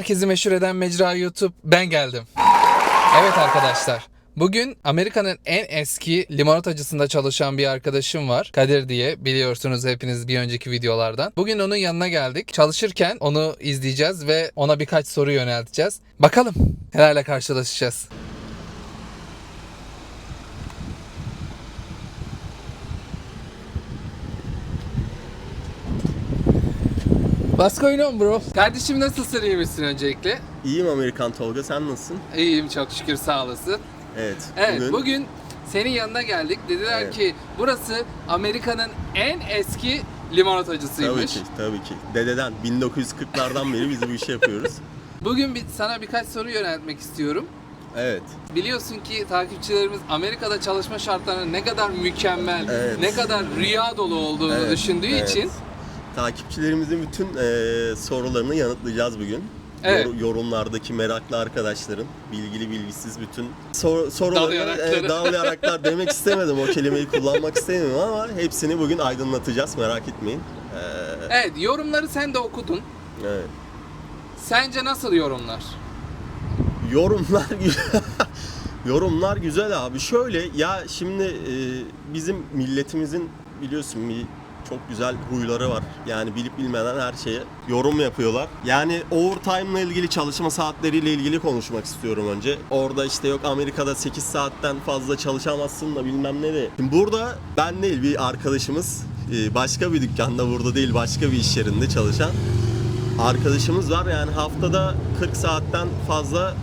Herkesi meşhur eden mecra YouTube ben geldim. Evet arkadaşlar. Bugün Amerika'nın en eski limonatacısında çalışan bir arkadaşım var. Kadir diye biliyorsunuz hepiniz bir önceki videolardan. Bugün onun yanına geldik. Çalışırken onu izleyeceğiz ve ona birkaç soru yönelteceğiz. Bakalım nelerle karşılaşacağız. What's going on bro? Kardeşim nasılsın iyi misin öncelikle? İyiyim Amerikan Tolga, sen nasılsın? İyiyim çok şükür sağ olasın. Evet. Evet bugün, senin yanına geldik. Dediler Evet. ki burası Amerika'nın en eski limonatacısıymış. Tabii ki, tabii ki. Dededen, 1940'lardan beri biz bu işi yapıyoruz. Bugün bir, sana birkaç soru yöneltmek istiyorum. Evet. Biliyorsun ki takipçilerimiz Amerika'da çalışma şartlarının ne kadar mükemmel, Evet. ne kadar rüya dolu olduğunu evet, düşündüğü evet. için Takipçilerimizin bütün eee, sorularını yanıtlayacağız bugün. Evet. Yor- yorumlardaki meraklı arkadaşların, bilgili bilgisiz bütün sor- soruları, evet, dalayaraklar demek istemedim. O kelimeyi kullanmak istemiyorum ama hepsini bugün aydınlatacağız, merak etmeyin. Eee, evet yorumları sen de okudun. evet. Sence nasıl yorumlar? Yorumlar. Yorumlar güzel abi. Şöyle ya şimdi e, bizim milletimizin biliyorsun çok güzel huyları var. Yani bilip bilmeden her şeye yorum yapıyorlar. Yani overtime ile ilgili çalışma saatleriyle ilgili konuşmak istiyorum önce. Orada işte yok Amerika'da 8 saatten fazla çalışamazsın da bilmem ne de. Şimdi burada ben değil bir arkadaşımız e, başka bir dükkanda burada değil başka bir iş yerinde çalışan arkadaşımız var. Yani haftada 40 saatten fazla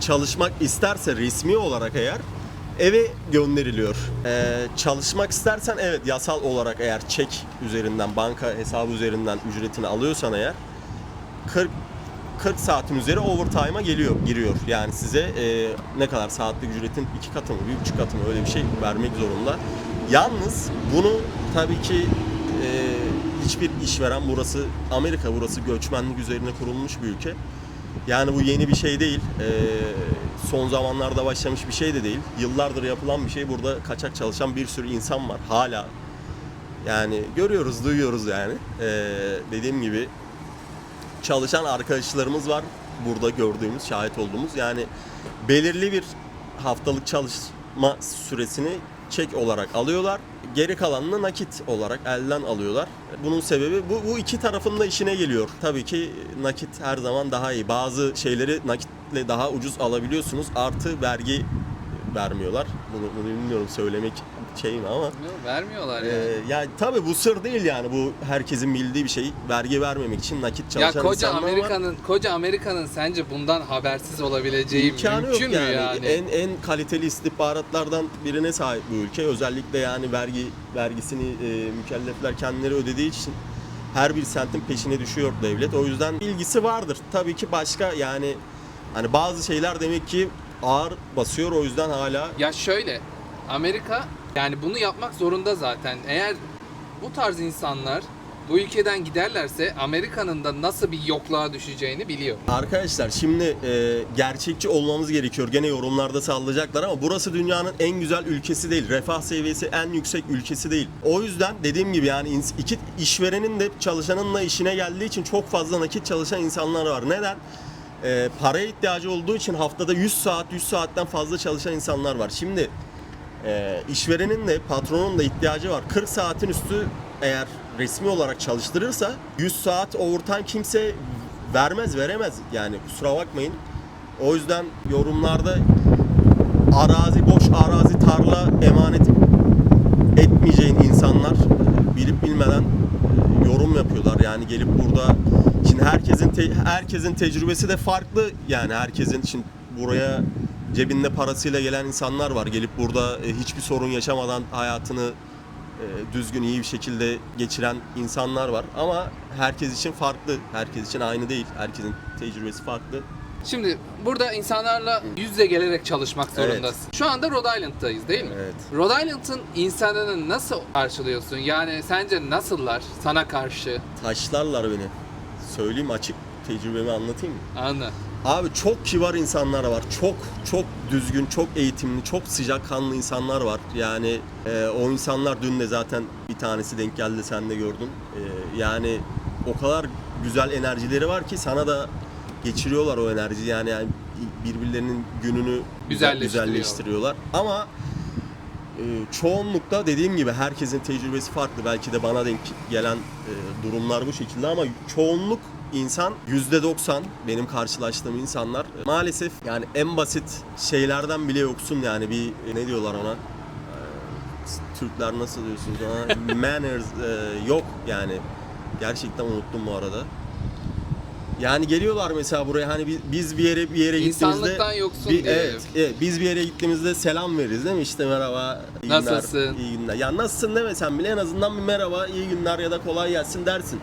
çalışmak isterse resmi olarak eğer eve gönderiliyor. Ee, çalışmak istersen evet yasal olarak eğer çek üzerinden banka hesabı üzerinden ücretini alıyorsan eğer 40 40 saatin üzeri overtime'a geliyor, giriyor. Yani size e, ne kadar saatlik ücretin iki katı mı, bir buçuk katı mı öyle bir şey vermek zorunda. Yalnız bunu tabii ki e, hiçbir işveren burası Amerika burası göçmenlik üzerine kurulmuş bir ülke. Yani bu yeni bir şey değil. Ee, son zamanlarda başlamış bir şey de değil. Yıllardır yapılan bir şey. Burada kaçak çalışan bir sürü insan var hala. Yani görüyoruz, duyuyoruz yani. Ee, dediğim gibi çalışan arkadaşlarımız var. Burada gördüğümüz, şahit olduğumuz. Yani belirli bir haftalık çalışma süresini çek olarak alıyorlar. Geri kalanını nakit olarak elden alıyorlar. Bunun sebebi bu, bu iki tarafın da işine geliyor. Tabii ki nakit her zaman daha iyi. Bazı şeyleri nakitle daha ucuz alabiliyorsunuz. Artı vergi vermiyorlar. Bunu, bunu bilmiyorum söylemek şey mi ama. Yok, vermiyorlar Ee, yani. ya tabii bu sır değil yani bu herkesin bildiği bir şey. Vergi vermemek için nakit Ya çalışan koca insanlar var. Amerika'nın koca Amerika'nın sence bundan habersiz olabileceği İmkanı mümkün yok mü yani. yani? En en kaliteli istihbaratlardan birine sahip bu ülke. Özellikle yani vergi vergisini e, mükellefler kendileri ödediği için her bir sentin peşine düşüyor devlet. O yüzden bilgisi vardır. Tabii ki başka yani hani bazı şeyler demek ki ağır basıyor o yüzden hala Ya şöyle, Amerika yani bunu yapmak zorunda zaten. Eğer bu tarz insanlar bu ülkeden giderlerse Amerika'nın da nasıl bir yokluğa düşeceğini biliyor. Arkadaşlar şimdi e, gerçekçi olmamız gerekiyor. Gene yorumlarda sallayacaklar ama burası dünyanın en güzel ülkesi değil. Refah seviyesi en yüksek ülkesi değil. O yüzden dediğim gibi yani iki işverenin de çalışanınla işine geldiği için çok fazla nakit çalışan insanlar var. Neden? E, paraya ihtiyacı olduğu için haftada 100 saat 100 saatten fazla çalışan insanlar var. Şimdi e, işverenin de patronun da ihtiyacı var. 40 saatin üstü eğer resmi olarak çalıştırırsa 100 saat overtime kimse vermez veremez yani kusura bakmayın. O yüzden yorumlarda arazi boş arazi tarla emanet etmeyeceğin insanlar e, bilip bilmeden e, yorum yapıyorlar. Yani gelip burada şimdi herkesin te- herkesin tecrübesi de farklı. Yani herkesin şimdi buraya cebinde parasıyla gelen insanlar var. Gelip burada e, hiçbir sorun yaşamadan hayatını e, düzgün iyi bir şekilde geçiren insanlar var. Ama herkes için farklı. Herkes için aynı değil. Herkesin tecrübesi farklı. Şimdi burada insanlarla yüz yüze gelerek çalışmak Evet. zorundasın. Şu anda Rhode Island'dayız değil mi? Evet. Rhode Island'ın insanını nasıl karşılıyorsun? Yani sence nasıllar sana karşı? Taşlarlar beni. Söyleyeyim açık tecrübemi anlatayım mı? Anla. Abi çok kibar insanlar var. Çok çok düzgün, çok eğitimli, çok sıcakkanlı insanlar var. Yani e, o insanlar dün de zaten bir tanesi denk geldi sen de gördün. E, yani o kadar güzel enerjileri var ki sana da geçiriyorlar o enerjiyi yani, yani birbirlerinin gününü güzel- Güzelleştiriyor. güzelleştiriyorlar. Ama çoğunlukta dediğim gibi herkesin tecrübesi farklı. Belki de bana denk gelen e, durumlar bu şekilde ama çoğunluk insan %90 benim karşılaştığım insanlar e, maalesef yani en basit şeylerden bile yoksun yani bir e, ne diyorlar ona Türkler nasıl diyorsunuz ona manners yok yani gerçekten unuttum bu arada. Yani geliyorlar mesela buraya hani biz, biz bir yere bir yere gittiğimizde İnsanlıktan yoksun bir, diye. evet, evet, biz bir yere gittiğimizde selam veririz değil mi? İşte merhaba, iyi Nasılsın? günler, iyi günler. Ya nasılsın demesen bile en azından bir merhaba, iyi günler ya da kolay gelsin dersin.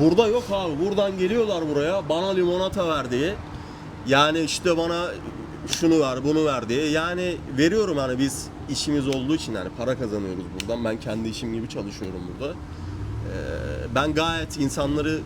Burada yok abi. Buradan geliyorlar buraya bana limonata ver diye. Yani işte bana şunu ver, bunu ver diye. Yani veriyorum hani biz işimiz olduğu için yani para kazanıyoruz buradan. Ben kendi işim gibi çalışıyorum burada. Ee, ben gayet insanları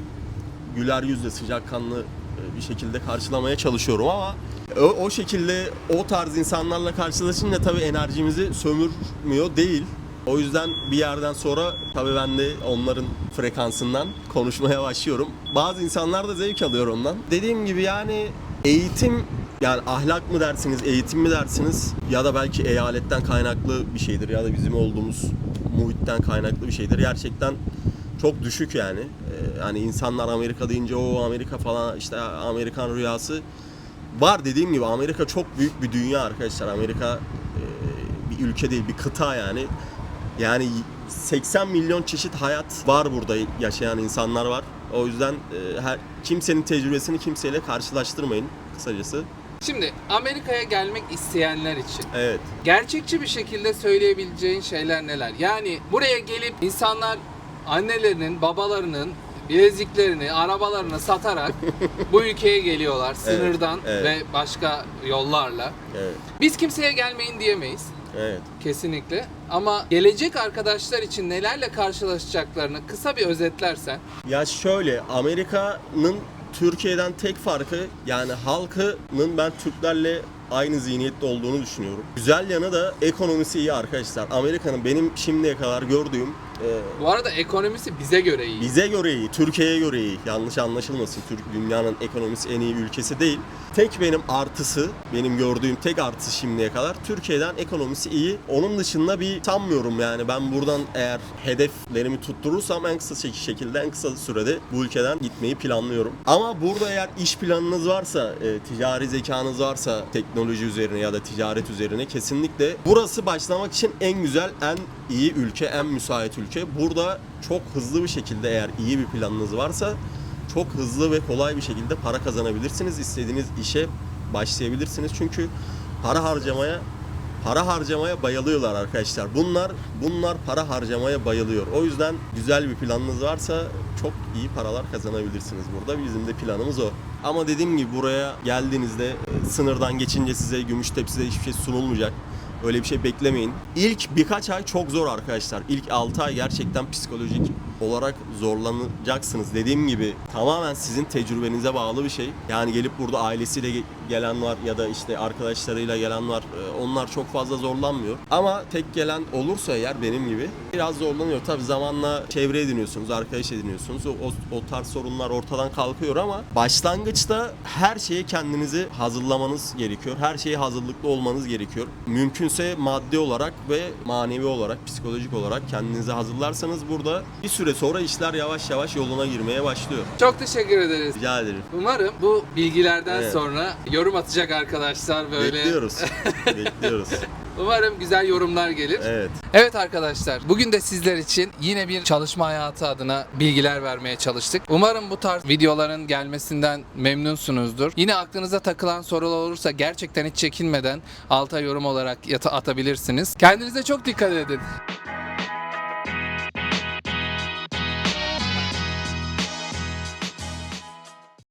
güler yüzle, sıcakkanlı e, bir şekilde karşılamaya çalışıyorum ama o, o şekilde o tarz insanlarla karşılaşınca tabii enerjimizi sömürmüyor değil. O yüzden bir yerden sonra tabii ben de onların frekansından konuşmaya başlıyorum. Bazı insanlar da zevk alıyor ondan. Dediğim gibi yani eğitim yani ahlak mı dersiniz, eğitim mi dersiniz ya da belki eyaletten kaynaklı bir şeydir ya da bizim olduğumuz muhitten kaynaklı bir şeydir. Gerçekten çok düşük yani. Yani insanlar Amerika deyince o Amerika falan işte Amerikan rüyası var dediğim gibi Amerika çok büyük bir dünya arkadaşlar. Amerika e, bir ülke değil bir kıta yani. Yani 80 milyon çeşit hayat var burada yaşayan insanlar var. O yüzden e, her kimsenin tecrübesini kimseyle karşılaştırmayın kısacası. Şimdi Amerika'ya gelmek isteyenler için Evet. gerçekçi bir şekilde söyleyebileceğin şeyler neler? Yani buraya gelip insanlar annelerinin, babalarının bileziklerini, arabalarını satarak bu ülkeye geliyorlar sınırdan evet. ve başka yollarla. Evet. Biz kimseye gelmeyin diyemeyiz Evet. kesinlikle. Ama gelecek arkadaşlar için nelerle karşılaşacaklarını kısa bir özetlersen. Ya şöyle Amerika'nın Türkiye'den tek farkı yani halkının ben Türklerle aynı zihniyette olduğunu düşünüyorum. Güzel yanı da ekonomisi iyi arkadaşlar. Amerika'nın benim şimdiye kadar gördüğüm e, Bu arada ekonomisi bize göre iyi. bize göre iyi, Türkiye'ye göre iyi. Yanlış anlaşılmasın. Türk dünyanın ekonomisi en iyi ülkesi değil. Tek benim artısı, benim gördüğüm tek artısı şimdiye kadar Türkiye'den ekonomisi iyi. Onun dışında bir sanmıyorum yani ben buradan eğer hedeflerimi tutturursam en kısa şek- şekilde en kısa sürede bu ülkeden gitmeyi planlıyorum. Ama burada eğer iş planınız varsa, e, ticari zekanız varsa teknoloji üzerine ya da ticaret üzerine kesinlikle burası başlamak için en güzel, en iyi ülke, en müsait ülke. Burada çok hızlı bir şekilde eğer iyi bir planınız varsa çok hızlı ve kolay bir şekilde para kazanabilirsiniz. İstediğiniz işe başlayabilirsiniz. Çünkü para harcamaya para harcamaya bayılıyorlar arkadaşlar. Bunlar bunlar para harcamaya bayılıyor. O yüzden güzel bir planınız varsa çok iyi paralar kazanabilirsiniz burada. Bizim de planımız o. Ama dediğim gibi buraya geldiğinizde e, sınırdan geçince size gümüş tepside hiçbir şey sunulmayacak. Öyle bir şey beklemeyin. İlk birkaç ay çok zor arkadaşlar. İlk 6 ay gerçekten psikolojik olarak zorlanacaksınız. Dediğim gibi tamamen sizin tecrübenize bağlı bir şey. Yani gelip burada ailesiyle gelen var ya da işte arkadaşlarıyla gelen var. Ee, Onlar çok fazla zorlanmıyor. Ama tek gelen olursa eğer benim gibi biraz zorlanıyor. Tabi zamanla çevre ediniyorsunuz, arkadaş ediniyorsunuz. O, o, o tarz sorunlar ortadan kalkıyor ama başlangıçta her şeye kendinizi hazırlamanız gerekiyor. Her şeye hazırlıklı olmanız gerekiyor. Mümkünse maddi olarak ve manevi olarak, psikolojik olarak kendinizi hazırlarsanız burada bir süre sonra işler yavaş yavaş yoluna girmeye başlıyor. Çok teşekkür ederiz. Rica ederim. Umarım bu bilgilerden Evet. sonra yorum atacak arkadaşlar böyle. Bekliyoruz. Bekliyoruz. Umarım güzel yorumlar gelir. Evet. Evet arkadaşlar, bugün de sizler için yine bir çalışma hayatı adına bilgiler vermeye çalıştık. Umarım bu tarz videoların gelmesinden memnunsunuzdur. Yine aklınıza takılan sorular olursa gerçekten hiç çekinmeden alta yorum olarak atabilirsiniz. Kendinize çok dikkat edin.